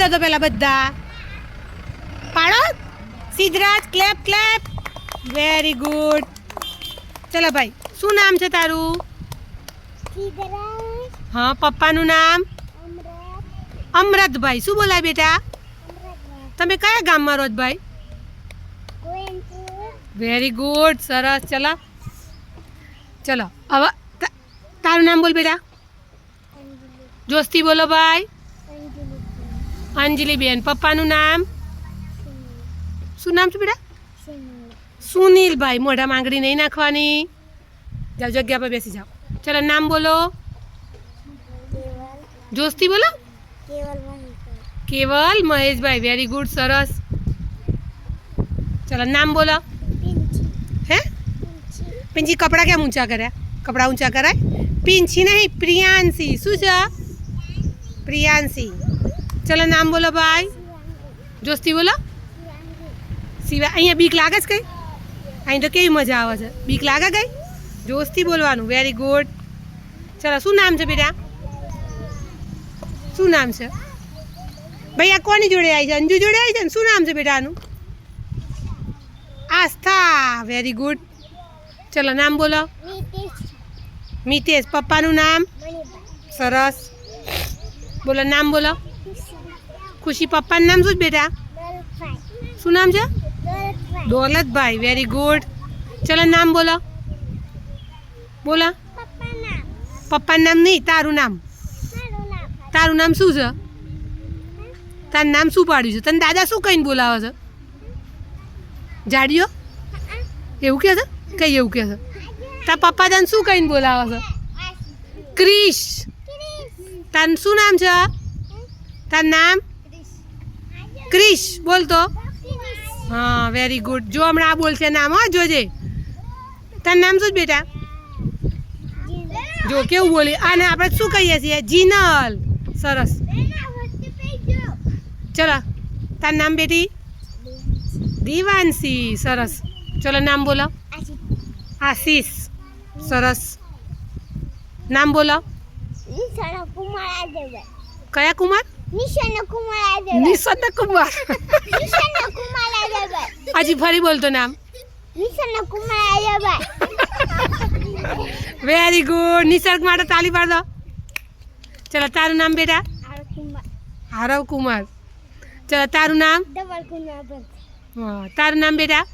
દો તો પેલા બધા પાડો Siddharaj clap clap very good ચલો ભાઈ શું નામ છે તારું હા પપ્પાનું નામ અમરતભાઈ શું બોલાય બેટા તમે કયા ગામમાં રહો છો ભાઈ? વેરી ગુડ સરસ ચલો। ચલો હવે તા- તારું નામ બોલ બેટા? જોસ્તી બોલો ભાઈ. અંજલિ બેન. પપ્પાનું નામ? શું નામ છે બેટા? સુનિલભાઈ. મોઢા માંગડી નહીં નાખવાની. જાઓ જગ્યા પર બેસી જાઓ. ચલો નામ બોલો. જોસ્તી બોલો. કેવલ મહેશભાઈ. વેરી ગુડ સરસ. ચલો નામ બોલો. હે? પિંચી કપડાં કેમ ઊંચા કર્યા? કપડાં ઊંચા કરાય? પિંચી નહીં પ્રિયાંશી. શું છે? પ્રિયાંશી. ચલો નામ બોલો ભાઈ જોસ્તી બોલો સિવાય અહીંયા બીક લાગે છે કઈ અહીં તો કેવી મજા આવે છે બીક લાગે કઈ જોસ્તી બોલવાનું વેરી ગુડ ચલો શું નામ છે બેટા શું નામ છે ભાઈ આ કોની જોડે આવી છે અંજુ જોડે આવી છે ને શું નામ છે બેટાનું આસ્થા વેરી ગુડ ચલો નામ બોલો મિતેશ પપ્પાનું નામ સરસ બોલો નામ બોલો ખુશી પપ્પાનું નામ શું છે બેટા? શું નામ છે? દોલતભાઈ. વેરી ગુડ ચલો નામ બોલો. બોલો. પપ્પાનું નામ. નહીં તારું નામ. તારું નામ. શું છે? તારું નામ શું પાડ્યું છે? તને દાદા શું કહીને બોલાવે છે? જાડીઓ? એવું કહે છે? કઈ એવું કહે છે? તાર પપ્પા તને શું કહીને બોલાવે છે? ક્રિશ. તારું શું નામ છે? તારું નામ? ક્રિશ બોલ તો. હા વેરી ગુડ જો હમણાં આ બોલશે નામ હા જોજે. તારું નામ શું બેટા? જો કેવું બોલી? આને આપણે શું કહીએ છીએ? જીનલ. સરસ. ચલો તાર નામ બેટી? દિવાંશી સરસ. ચલો નામ બોલો. આશીષ. સરસ. નામ બોલો. કયા કુમાર? નિશંત કુમાર હજી ફરી બોલતો નામ. વેરી ગુડ નિસર્ગ માટે તાલી પાડ દો. ચલો તારું નામ બેટા? હારવ કુમાર. ચલો તારું નામ? તારું નામ બેટા?